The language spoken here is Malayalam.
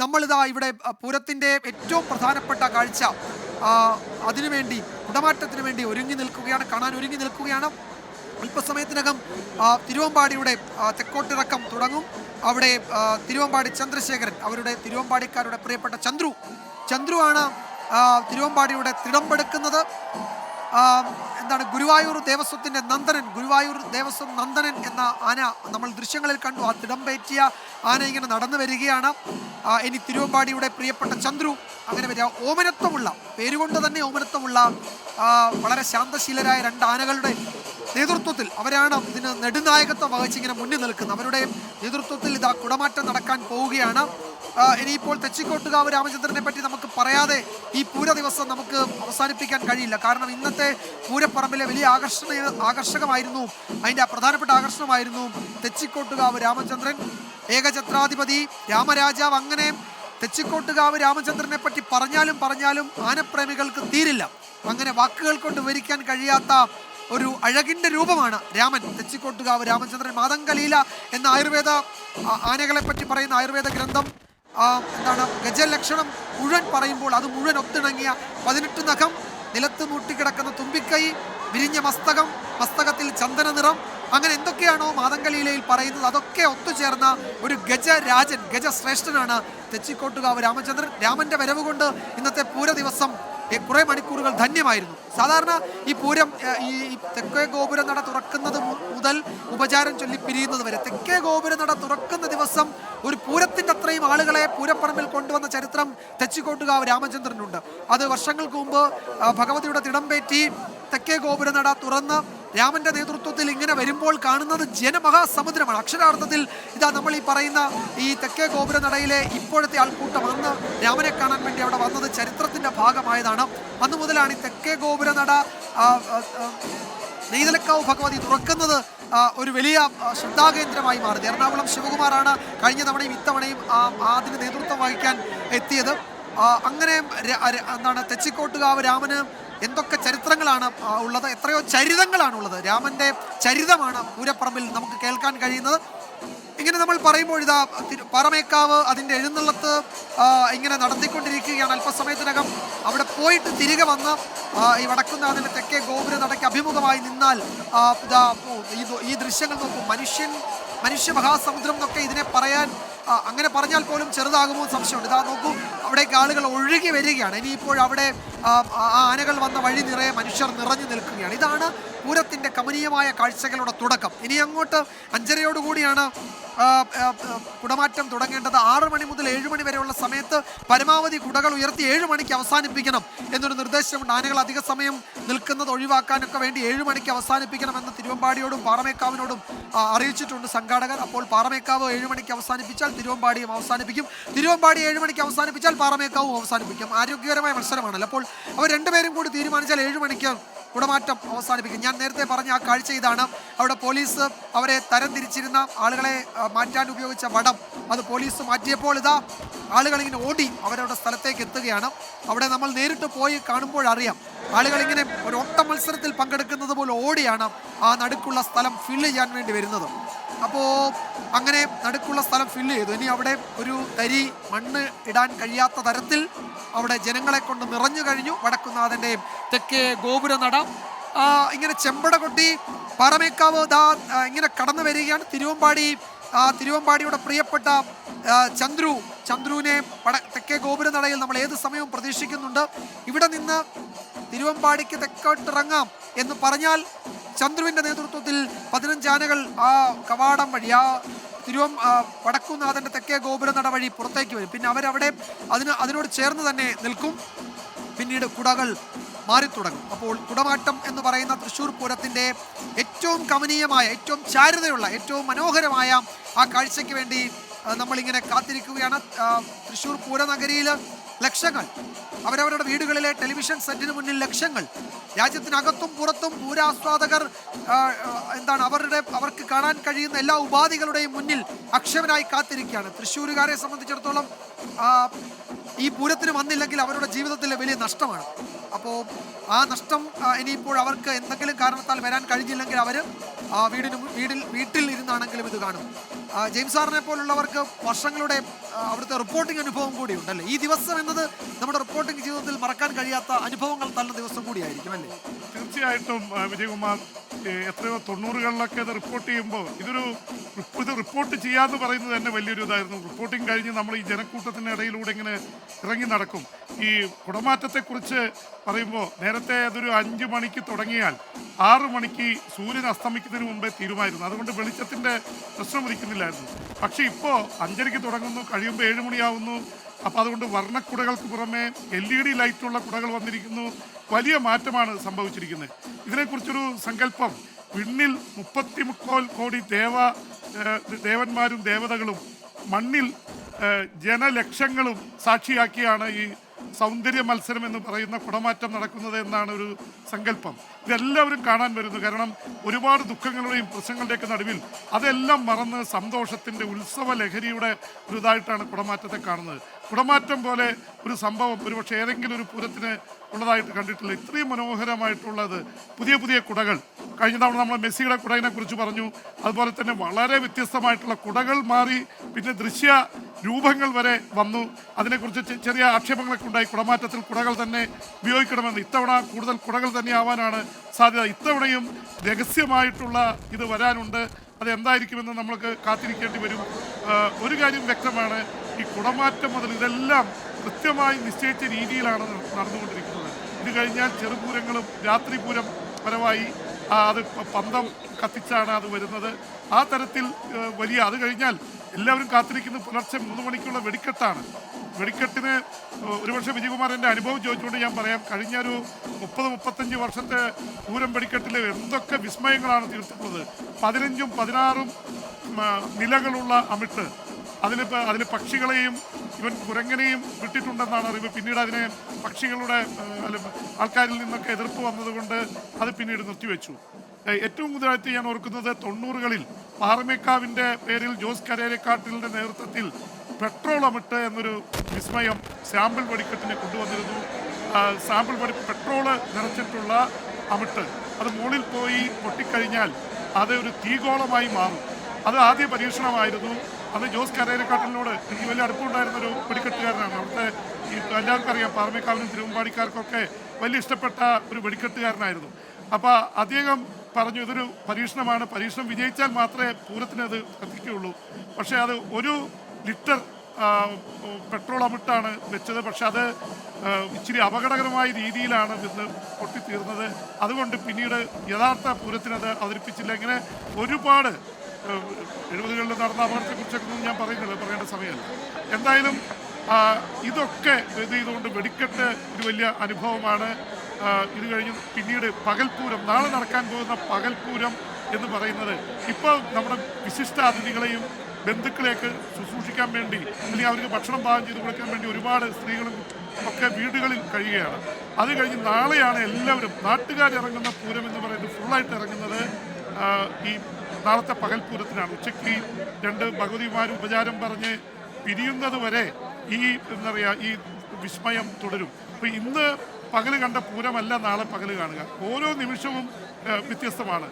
നമ്മളിതാ ഇവിടെ പൂരത്തിന്റെ ഏറ്റവും പ്രധാനപ്പെട്ട കാഴ്ച അതിനുവേണ്ടി കുടമാറ്റത്തിന് വേണ്ടി ഒരുങ്ങി നിൽക്കുകയാണ് കാണാൻ ഒരുങ്ങി നിൽക്കുകയാണ്. അല്പസമയത്തിനകം തിരുവമ്പാടിയുടെ തെക്കോട്ടിറക്കം തുടങ്ങും. അവിടെ തിരുവമ്പാടി ചന്ദ്രശേഖരൻ അവരുടെ തിരുവമ്പാടിക്കാരുടെ പ്രിയപ്പെട്ട ചന്ദ്രു. ചന്ദ്രുവാണ് തിരുവമ്പാടിയുടെ തിടമ്പെടുക്കുന്നത്. എന്താണ് ഗുരുവായൂർ ദേവസ്വത്തിന്റെ നന്ദനൻ ഗുരുവായൂർ ദേവസ്വം നന്ദനൻ എന്ന ആന നമ്മൾ ദൃശ്യങ്ങളിൽ കണ്ടു. ആ തിടമ്പേറ്റിയ ആന ഇങ്ങനെ നടന്നു വരികയാണ്. ഇനി തിരുവമ്പാടിയുടെ പ്രിയപ്പെട്ട ചന്ദ്രു അങ്ങനെ വരിക. ഓമനത്വമുള്ള പേരുകൊണ്ട് തന്നെ ഓമനത്വമുള്ള വളരെ ശാന്തശീലരായ രണ്ട് ആനകളുടെ നേതൃത്വത്തിൽ അവരാണ് ഇതിന് നെടുനായകത്വം വഹിച്ചിങ്ങനെ മുന്നിൽ നിൽക്കുന്നത്. അവരുടെ നേതൃത്വത്തിൽ ഇതാ കുടമാറ്റം നടക്കാൻ പോവുകയാണ്. ഇനിയിപ്പോൾ തെച്ചിക്കോട്ടുകാവ് രാമചന്ദ്രനെ പറ്റി നമുക്ക് പറയാതെ ഈ പൂര ദിവസം നമുക്ക് അവസാനിപ്പിക്കാൻ കഴിയില്ല. കാരണം ഇന്നത്തെ പൂരപ്പറമ്പിലെ വലിയ ആകർഷണ ആകർഷകമായിരുന്നു. അതിന്റെ പ്രധാനപ്പെട്ട ആകർഷണമായിരുന്നു തെച്ചിക്കോട്ടുകാവ് രാമചന്ദ്രൻ ഏകചത്രാധിപതി രാമരാജാവ്. അങ്ങനെ തെച്ചിക്കോട്ടുകാവ് രാമചന്ദ്രനെ പറ്റി പറഞ്ഞാലും പറഞ്ഞാലും ആനപ്രേമികൾക്ക് തീരില്ല. അങ്ങനെ വാക്കുകൾ കൊണ്ട് വിവരിക്കാൻ കഴിയാത്ത ഒരു അഴകിന്റെ രൂപമാണ് രാമൻ. തെച്ചിക്കോട്ടുകാവ് രാമചന്ദ്രൻ മാതങ്കലീല എന്ന ആയുർവേദ ആനകളെ പറ്റി പറയുന്ന ആയുർവേദ ഗ്രന്ഥം എന്താണ് ഗജലക്ഷണം മുഴുവൻ പറയുമ്പോൾ അത് മുഴുവൻ ഒത്തിണങ്ങിയ പതിനെട്ട് നഖം നിലത്ത് മൂട്ടിക്കിടക്കുന്ന തുമ്പിക്കൈ വിരിഞ്ഞ മസ്തകം മസ്തകത്തിൽ ചന്ദന നിറം അങ്ങനെ എന്തൊക്കെയാണോ മാതങ്കലീലയിൽ പറയുന്നത് അതൊക്കെ ഒത്തുചേർന്ന ഒരു ഗജരാജൻ ഗജശ്രേഷ്ഠനാണ് തെച്ചിക്കോട്ടുകാവ് രാമചന്ദ്രൻ. രാമന്റെ വരവ് കൊണ്ട് ഇന്നത്തെ പൂര ദിവസം കുറെ മണിക്കൂറുകൾ ധന്യമായിരുന്നു. സാധാരണ ഈ പൂരം ഈ തെക്കേ ഗോപുര നട തുറക്കുന്നത് മുതൽ ഉപചാരം ചൊല്ലി പിരിയുന്നത് വരെ. തെക്കേ ഗോപുര നട തുറക്കുന്ന ദിവസം ഒരു പൂരത്തിന്റെ അത്രയും ആളുകളെ പൂരപ്പറമ്പിൽ കൊണ്ടുവന്ന ചരിത്രം തെച്ചിക്കോട്ടുകാവ് രാമചന്ദ്രനുണ്ട്. അത് വർഷങ്ങൾക്ക് മുമ്പ് ഭഗവതിയുടെ തിടമ്പേറ്റി തെക്കേ ഗോപുര നട തുറന്ന് രാമന്റെ നേതൃത്വത്തിൽ ഇങ്ങനെ വരുമ്പോൾ കാണുന്നത് ജനമഹാസമുദ്രമാണ്. അക്ഷരാർത്ഥത്തിൽ ഇതാ നമ്മൾ ഈ പറയുന്ന ഈ തെക്കേ ഗോപുര നടയിലെ ഇപ്പോഴത്തെ ആൾക്കൂട്ടം അന്ന് രാമനെ കാണാൻ വേണ്ടി അവിടെ വന്നത് ചരിത്രത്തിന്റെ ഭാഗമായതാണ്. അന്ന് മുതലാണ് ഈ തെക്കേ ഗോപുര നട ആ, ആ, ആ, നെയ്തലക്കാവ് ഭഗവതി തുറക്കുന്നത് ഒരു വലിയ ശ്രദ്ധാകേന്ദ്രമായി മാറുന്നത് എറണാകുളം ശിവകുമാറാണ് കഴിഞ്ഞ തവണയും ഇത്തവണയും അതിന് നേതൃത്വം വഹിക്കാൻ എത്തിയത്. അങ്ങനെ എന്താണ് തെച്ചിക്കോട്ടുകാവ് രാമന് എന്തൊക്കെ ചരിത്രങ്ങളാണ് ഉള്ളത്? എത്രയോ ചരിതങ്ങളാണ് ഉള്ളത്. രാമന്റെ ചരിതമാണ് പൂരപ്പറമ്പിൽ നമുക്ക് കേൾക്കാൻ കഴിയുന്നത്. ഇങ്ങനെ നമ്മൾ പറയുമ്പോൾ ഇതാ പാറമേക്കാവ് അതിന്റെ എഴുന്നള്ളത്ത് ഇങ്ങനെ നടത്തിക്കൊണ്ടിരിക്കുകയാണ് അല്പസമയത്തിനകം. അവിടെ പോയിട്ട് തിരികെ വന്ന് ഈ വടക്കുന്നാഥിന്റെ തെക്കേ ഗോപുര നടയ്ക്ക് അഭിമുഖമായി നിന്നാൽ ഇതാ ഈ ദൃശ്യങ്ങൾ നോക്കും. മനുഷ്യൻ മനുഷ്യ മഹാസമുദ്രം എന്നൊക്കെ ഇതിനെ പറയാൻ അങ്ങനെ പറഞ്ഞാൽ പോലും ചെറുതാകുമോ സംശയമുണ്ട്. ഇതാ നോക്കൂ. അവിടേക്ക് ആളുകൾ ഒഴുകി വരികയാണ്. ഇനിയിപ്പോൾ അവിടെ ആനകൾ വന്ന വഴി നിറയെ മനുഷ്യർ നിറഞ്ഞു നിൽക്കുകയാണ്. ഇതാണ് പൂരത്തിന്റെ കമനീയമായ കാഴ്ചകളുടെ തുടക്കം. ഇനി അങ്ങോട്ട് അഞ്ചരയോടുകൂടിയാണ് കുടമാറ്റം തുടങ്ങേണ്ടത്. ആറ് മണി മുതൽ ഏഴ് മണി വരെയുള്ള സമയത്ത് പരമാവധി കുടകൾ ഉയർത്തി ഏഴ് മണിക്ക് അവസാനിപ്പിക്കണം എന്നൊരു നിർദ്ദേശമുണ്ട്. ആനകൾ അധിക സമയം നിൽക്കുന്നത് ഒഴിവാക്കാനൊക്കെ വേണ്ടി ഏഴ് മണിക്ക് അവസാനിപ്പിക്കണം എന്ന് തിരുവമ്പാടിയോടും പാറമേക്കാവിനോടും അറിയിച്ചിട്ടുണ്ട് സംഘാടകർ. അപ്പോൾ പാറമേക്കാവ് ഏഴ് മണിക്ക് അവസാനിപ്പിച്ചാൽ തിരുവമ്പാടിയും അവസാനിപ്പിക്കും. തിരുവമ്പാടി ഏഴ് മണിക്ക് അവസാനിപ്പിച്ചാൽ പാറമേക്കാവും അവസാനിപ്പിക്കും. ആരോഗ്യകരമായ മത്സരമാണല്ലോ. അപ്പോൾ അവർ രണ്ടുപേരും കൂടി തീരുമാനിച്ചാൽ ഏഴ് മണിക്ക് കുടമാറ്റം അവസാനിപ്പിക്കും. ഞാൻ നേരത്തെ പറഞ്ഞ ആ കാഴ്ച ഇതാണ്. അവിടെ പോലീസ് അവരെ തരംതിരിച്ചിരുന്ന ആളുകളെ മാറ്റാൻ ഉപയോഗിച്ച വടം. അത് പോലീസ് മാറ്റിയപ്പോൾ ഇതാ ആളുകളിങ്ങനെ ഓടി അവരവരുടെ സ്ഥലത്തേക്ക് എത്തുകയാണ്. അവിടെ നമ്മൾ നേരിട്ട് പോയി കാണുമ്പോൾ അറിയാം ആളുകൾ ഇങ്ങനെ ഒരു ഓട്ട മത്സരത്തിൽ പങ്കെടുക്കുന്നത് പോലെ ഓടിയാണ് ആ നടുക്കുള്ള സ്ഥലം ഫില്ല് ചെയ്യാൻ വേണ്ടി വരുന്നത്. അപ്പോൾ അങ്ങനെ നടുക്കുള്ള സ്ഥലം ഫില്ല് ചെയ്തു. ഇനി അവിടെ ഒരു തരി മണ്ണ് ഇടാൻ കഴിയാത്ത തരത്തിൽ അവിടെ ജനങ്ങളെ കൊണ്ട് നിറഞ്ഞു കഴിഞ്ഞു വടക്കുന്നാഥന്റെയും തെക്കേ ഗോപുര നട. ഇങ്ങനെ ചെമ്പട കൊട്ടി പാറമേക്കാവ് ദാ ഇങ്ങനെ കടന്നു വരികയാണ്. തിരുവമ്പാടി ആ, തിരുവമ്പാടിയുടെ പ്രിയപ്പെട്ട ചന്ദ്രു ചന്ദ്രുവിനെ പട തെക്കേ ഗോപുര നടയിൽ നമ്മൾ ഏത് സമയവും പ്രതീക്ഷിക്കുന്നുണ്ട്. ഇവിടെ നിന്ന് തിരുവമ്പാടിക്ക് തെക്കോട്ടിറങ്ങാം എന്ന് പറഞ്ഞാൽ ചന്ദ്രുവിന്റെ നേതൃത്വത്തിൽ പതിനഞ്ച് ആനകൾ ആ കവാടം വഴി ആ തിരുവം വടക്കുനാഥന്റെ തെക്കേ ഗോപുര നട വഴി പുറത്തേക്ക് വരും. പിന്നെ അവരവിടെ അതിന് അതിനോട് ചേർന്ന് തന്നെ നിൽക്കും. പിന്നീട് കുടകൾ മാറിത്തുടങ്ങും. അപ്പോൾ കുടമാറ്റം എന്ന് പറയുന്ന തൃശ്ശൂർ പൂരത്തിന്റെ ഏറ്റവും കമനീയമായ ഏറ്റവും ചാരുതയുള്ള ഏറ്റവും മനോഹരമായ ആ കാഴ്ചയ്ക്ക് വേണ്ടി നമ്മളിങ്ങനെ കാത്തിരിക്കുകയാണ്. തൃശ്ശൂർ പൂരനഗരിയിൽ ലക്ഷങ്ങൾ. അവരവരുടെ വീടുകളിലെ ടെലിവിഷൻ സെറ്റിന് മുന്നിൽ ലക്ഷങ്ങൾ. രാജ്യത്തിനകത്തും പുറത്തും പൂരാസ്വാദകർ എന്താണ് അവരുടെ അവർക്ക് കാണാൻ കഴിയുന്ന എല്ലാ ഉപാധികളുടെയും മുന്നിൽ അക്ഷമനായി കാത്തിരിക്കുകയാണ്. തൃശ്ശൂരുകാരെ സംബന്ധിച്ചിടത്തോളം ഈ പൂരത്തിന് വന്നില്ലെങ്കിൽ അവരുടെ ജീവിതത്തിലെ വലിയ നഷ്ടമാണ്. അപ്പോൾ ആ നഷ്ടം ഇനിയിപ്പോൾ അവർക്ക് എന്തെങ്കിലും കാരണത്താൽ വരാൻ കഴിഞ്ഞില്ലെങ്കിൽ അവർ വീടിന് വീടിൽ വീട്ടിൽ ഇരുന്നാണെങ്കിലും ഇത് കാണും. ജെയിംസ് സാറിനെ പോലുള്ളവർക്ക് വർഷങ്ങളുടെ അവിടുത്തെ റിപ്പോർട്ടിംഗ് അനുഭവം കൂടി ഉണ്ടല്ലേ? ഈ ദിവസം എന്നത് നമ്മുടെ റിപ്പോർട്ടിംഗ് ജീവിതത്തിൽ മറക്കാൻ കഴിയാത്ത അനുഭവങ്ങൾ തന്ന ദിവസം കൂടിയായിരിക്കും അല്ലേ? തീർച്ചയായിട്ടും വിജയകുമാർ എത്രയോ തൊണ്ണൂറുകളിലൊക്കെ ഇത് റിപ്പോർട്ട് ചെയ്യുമ്പോൾ ഇതൊരു ഇത് റിപ്പോർട്ട് ചെയ്യാന്ന് പറയുന്നത് തന്നെ വലിയൊരു ഇതായിരുന്നു. റിപ്പോർട്ടിംഗ് കഴിഞ്ഞ് നമ്മൾ ഈ ജനക്കൂട്ടത്തിന്റെ ഇടയിലൂടെ ഇങ്ങനെ ഇറങ്ങി നടക്കും. ഈ കുടമാറ്റത്തെക്കുറിച്ച് പറയുമ്പോൾ നേരത്തെ അതൊരു അഞ്ച് മണിക്ക് തുടങ്ങിയാൽ ആറ് മണിക്ക് സൂര്യൻ അസ്തമിക്കുന്നതിന് മുമ്പേ തീരുമായിരുന്നു. അതുകൊണ്ട് വെളിച്ചത്തിന്റെ പ്രശ്നം ഉദിക്കുന്നില്ലായിരുന്നു പക്ഷേ ഇപ്പോൾ അഞ്ചരയ്ക്ക് തുടങ്ങുന്നു കഴിയുമ്പോൾ ഏഴ് മണിയാവുന്നു. അപ്പോൾ അതുകൊണ്ട് വർണക്കുടകൾക്ക് പുറമെ എൽ ഇ ഡി ലൈറ്റുള്ള കുടകൾ വന്നിരിക്കുന്നു. വലിയ മാറ്റമാണ് സംഭവിച്ചിരിക്കുന്നത്. ഇതിനെക്കുറിച്ചൊരു സങ്കല്പം. വിണ്ണിൽ മുപ്പത്തി മുക്കോൽ കോടി ദേവ ദേവന്മാരും ദേവതകളും മണ്ണിൽ ജനലക്ഷങ്ങളും സാക്ഷിയാക്കിയാണ് ഈ സൗന്ദര്യ മത്സരം എന്ന് പറയുന്ന കുടമാറ്റം നടക്കുന്നത് എന്നാണ് ഒരു സങ്കല്പം. ഇതെല്ലാവരും കാണാൻ വരുന്നു. കാരണം ഒരുപാട് ദുഃഖങ്ങളുടെയും പ്രശ്നങ്ങളുടെയൊക്കെ നടുവിൽ അതെല്ലാം മറന്ന് സന്തോഷത്തിന്റെ ഉത്സവ ലഹരിയുടെ ഒരു ഇതായിട്ടാണ് കുടമാറ്റത്തെ കാണുന്നത്. കുടമാറ്റം പോലെ ഒരു സംഭവം ഒരുപക്ഷെ ഏതെങ്കിലും ഒരു പൂരത്തിന് ഉള്ളതായിട്ട് കണ്ടിട്ടില്ല. ഇത്രയും മനോഹരമായിട്ടുള്ളത് പുതിയ പുതിയ കുടകൾ. കഴിഞ്ഞ തവണ നമ്മൾ മെസ്സിയുടെ കുടകിനെ കുറിച്ച് പറഞ്ഞു. അതുപോലെ തന്നെ വളരെ വ്യത്യസ്തമായിട്ടുള്ള കുടകൾ മാറി പിന്നെ ദൃശ്യ രൂപങ്ങൾ വരെ വന്നു. അതിനെക്കുറിച്ച് ചെറിയ ആക്ഷേപങ്ങളൊക്കെ ഉണ്ടായി. കുടമാറ്റത്തിൽ കുടകൾ തന്നെ ഉപയോഗിക്കണമെന്ന്. ഇത്തവണ കൂടുതൽ കുടകൾ തന്നെ ആവാനാണ് സാധ്യത. ഇത്തവണയും രഹസ്യമായിട്ടുള്ള ഇത് വരാനുണ്ട്. അത് എന്തായിരിക്കുമെന്ന് നമ്മൾക്ക് കാത്തിരിക്കേണ്ടി വരും. ഒരു കാര്യം വ്യക്തമാണ്. ഈ കുടമാറ്റം മുതൽ ഇതെല്ലാം കൃത്യമായി നിശ്ചയിച്ച രീതിയിലാണ് നടന്നുകൊണ്ടിരിക്കുന്നത്. ഇത് കഴിഞ്ഞാൽ ചെറുപൂരങ്ങളും രാത്രിപൂരം പരമായി അത് പന്തം കത്തിച്ചാണ് അത് വരുന്നത്. ആ തരത്തിൽ വലിയ അത് കഴിഞ്ഞാൽ എല്ലാവരും കാത്തിരിക്കുന്നത് പുലർച്ചെ മൂന്ന് മണിക്കുള്ള വെടിക്കെട്ടാണ്. വെടിക്കെട്ടിന് ഒരുപക്ഷെ വിജയകുമാറിന്റെ അനുഭവം ചോദിച്ചുകൊണ്ട് ഞാൻ പറയാം. കഴിഞ്ഞ ഒരു മുപ്പത് മുപ്പത്തഞ്ച് വർഷത്തെ പൂരം വെടിക്കെട്ടിൽ എന്തൊക്കെ വിസ്മയങ്ങളാണ് തീർത്തിട്ടുള്ളത്. പതിനഞ്ചും പതിനാറും നിലകളുള്ള അമിട്ട്. അതിലിപ്പോൾ അതിൽ പക്ഷികളെയും ഇവൻ കുരങ്ങനെയും വിട്ടിട്ടുണ്ടെന്നാണ് അറിവ്. പിന്നീട് അതിനെ പക്ഷികളുടെ ആൾക്കാരിൽ നിന്നൊക്കെ എതിർപ്പ് വന്നതുകൊണ്ട് അത് പിന്നീട് നിർത്തിവെച്ചു. ഏറ്റവും കൂടുതലായിട്ട് ഞാൻ ഓർക്കുന്നത് തൊണ്ണൂറുകളിൽ പാറമേക്കാവിന്റെ പേരിൽ ജോസ് കരേരക്കാട്ടിലിന്റെ നേതൃത്വത്തിൽ പെട്രോൾ അമിട്ട് എന്നൊരു വിസ്മയം സാമ്പിൾ വെടിക്കെട്ടിനെ കൊണ്ടുവന്നിരുന്നു. സാമ്പിൾ വെടി പെട്രോൾ നിറച്ചിട്ടുള്ള അമിട്ട്. അത് മുകളിൽ പോയി പൊട്ടിക്കഴിഞ്ഞാൽ അത് ഒരു തീഗോളമായി മാറും. അത് ആദ്യ പരീക്ഷണമായിരുന്നു. അന്ന് ജോസ് കരേരക്കാട്ടിലിനോട് എനിക്ക് വലിയ അടുപ്പമുണ്ടായിരുന്ന ഒരു വെടിക്കെട്ടുകാരനാണ്. അവിടുത്തെ ഈ എല്ലാവർക്കും അറിയാം പാറമേക്കാവിനും തിരുവമ്പാടിക്കാർക്കൊക്കെ വലിയ ഇഷ്ടപ്പെട്ട ഒരു വെടിക്കെട്ടുകാരനായിരുന്നു. അപ്പോൾ അദ്ദേഹം പറഞ്ഞു ഇതൊരു പരീക്ഷണമാണ്. പരീക്ഷണം വിജയിച്ചാൽ മാത്രമേ പൂരത്തിന് അത് കത്തിക്കുകയുള്ളൂ. പക്ഷേ അത് ഒരു ലിറ്റർ പെട്രോൾ അമിട്ടാണ് വെച്ചത്. പക്ഷെ അത് ഇച്ചിരി അപകടകരമായ രീതിയിലാണ് ഇന്ന് പൊട്ടിത്തീർന്നത്. അതുകൊണ്ട് പിന്നീട് യഥാർത്ഥ പൂരത്തിനത് അവതരിപ്പിച്ചില്ല. ഇങ്ങനെ ഒരുപാട് എഴുപതുകളിൽ നടന്ന അപകടത്തെക്കുറിച്ചൊക്കെ ഞാൻ പറയുന്നില്ല പറയേണ്ട സമയമല്ല. എന്തായാലും ഇതൊക്കെ ഇത് ചെയ്തുകൊണ്ട് വെടിക്കെട്ട് ഒരു വലിയ അനുഭവമാണ്. ഇത് കഴിഞ്ഞ് പിന്നീട് പകൽപൂരം നാളെ നടക്കാൻ പോകുന്ന പകൽപൂരം എന്ന് പറയുന്നത് ഇപ്പോൾ നമ്മുടെ വിശിഷ്ട അതിഥികളെയും ബന്ധുക്കളെയൊക്കെ ശുശ്രൂഷിക്കാൻ വേണ്ടി അല്ലെങ്കിൽ അവർക്ക് ഭക്ഷണം പാകം ചെയ്ത് കൊടുക്കാൻ വേണ്ടി ഒരുപാട് സ്ത്രീകളും ഒക്കെ വീടുകളിൽ കഴിയുകയാണ്. അത് കഴിഞ്ഞ് നാളെയാണ് എല്ലാവരും നാട്ടുകാരിറങ്ങുന്ന പൂരം എന്ന് പറയുന്നത് ഫുള്ളായിട്ട് ഇറങ്ങുന്നത് ഈ നാളത്തെ പകൽപൂരത്തിനാണ് ഉച്ചയ്ക്ക് രണ്ട് ഭഗവതിമാരും ഉപചാരം പറഞ്ഞ് പിരിയുന്നത് വരെ ഈ എന്താ പറയുക ഈ വിസ്മയം തുടരും. അപ്പോൾ ഇന്ന് പകൽ കണ്ട പൂരമല്ല നാളെ പകൽ കാണുക. ഓരോ നിമിഷവും വ്യത്യസ്തമാണ്.